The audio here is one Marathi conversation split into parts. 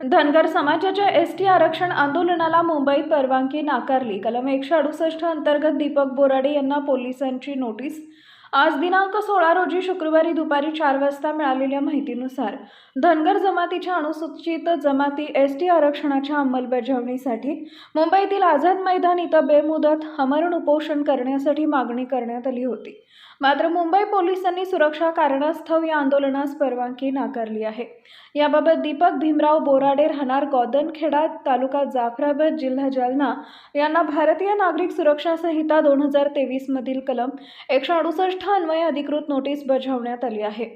धनगर समाजाच्या एस टी आरक्षण आंदोलनाला मुंबईत परवानगी नाकारली. कलम एकशे अडुसष्ट अंतर्गत दीपक बोराडे यांना पोलिसांची नोटीस. आज दिनांक सोळा रोजी शुक्रवारी दुपारी चार वाजता मिळालेल्या माहितीनुसार धनगर जमातीच्या अनुसूचित जमाती एस टी आरक्षणाच्या अंमलबजावणीसाठी मुंबईतील आझाद मैदान इथं बेमुदत हमरण उपोषण करण्यासाठी मागणी करण्यात आली होती. मात्र मुंबई पोलिसांनी सुरक्षा कारणास्तव या आंदोलनास परवानगी नाकारली आहे. याबाबत दीपक भीमराव बोराडे राहणार गौदनखेडा तालुका जाफराबाद जिल्हा जालना यांना भारतीय नागरिक सुरक्षा संहिता दोन हजार तेवीसमधील कलम एकशे अडुसष्ट अन्वये अधिकृत नोटीस बजावण्यात आली आहे.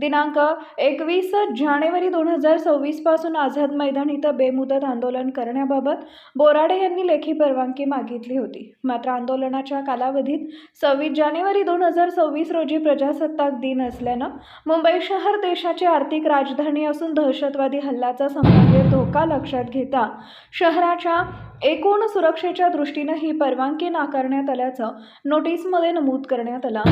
दिनांक एकवीस जानेवारी दोन हजार सव्वीसपासून आझाद मैदान इथं बेमुदत आंदोलन करण्याबाबत बोराडे यांनी लेखी परवानगी मागितली होती. मात्र आंदोलनाच्या कालावधीत सव्वीस जानेवारी दोन हजार सव्वीस रोजी प्रजासत्ताक दिन असल्यानं मुंबई शहर देशाची आर्थिक राजधानी असून दहशतवादी हल्ल्याचा संभाव्य धोका लक्षात घेता शहराच्या एकूण सुरक्षेच्या दृष्टीनं ही परवानगी नाकारण्यात आल्याचं नोटीसमध्ये नमूद करण्यात आलं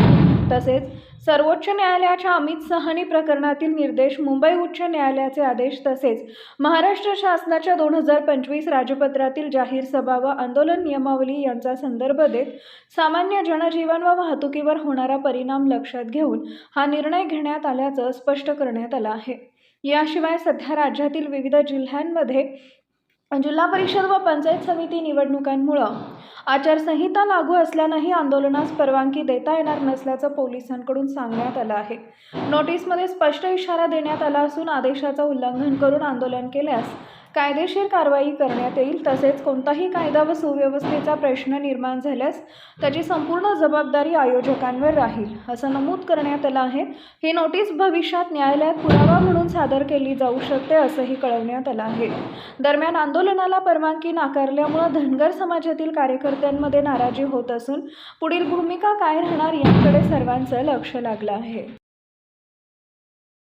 तसेच सर्वोच्च न्यायालयाच्या अमित सहानी प्रकरणातील निर्देश मुंबई उच्च न्यायालयाचे आदेश तसेच महाराष्ट्र शासनाच्या दोन हजार पंचवीस राजपत्रातील जाहीर सभा व आंदोलन नियमावली यांचा संदर्भ देत सामान्य जनजीवन व वाहतुकीवर होणारा परिणाम लक्षात घेऊन हा निर्णय घेण्यात आल्याचं स्पष्ट करण्यात आलं आहे. याशिवाय सध्या राज्यातील विविध जिल्ह्यांमध्ये जिल्हा परिषद व पंचायत समिती निवडणुकांमुळं आचारसंहिता लागू असल्यानंही आंदोलनास परवानगी देता येणार नसल्याचं पोलिसांकडून सांगण्यात आलं आहे. नोटीसमध्ये स्पष्ट इशारा देण्यात आला असून आदेशाचं उल्लंघन करून आंदोलन केल्यास कायदेशीर कारवाई करण्यात येईल तसेच कोणताही कायदा व सुव्यवस्थेचा प्रश्न निर्माण झाल्यास त्याची संपूर्ण जबाबदारी आयोजकांवर राहील असं नमूद करण्यात आलं आहे. ही नोटीस भविष्यात न्यायालयात पुरावा म्हणून सादर केली जाऊ शकते असंही कळवण्यात आलं आहे. दरम्यान आंदोलनाला परवानगी नाकारल्यामुळं धनगर समाजातील कार्यकर्त्यांमध्ये नाराजी होत असून पुढील भूमिका काय राहणार याकडे सर्वांचं लक्ष लागलं आहे.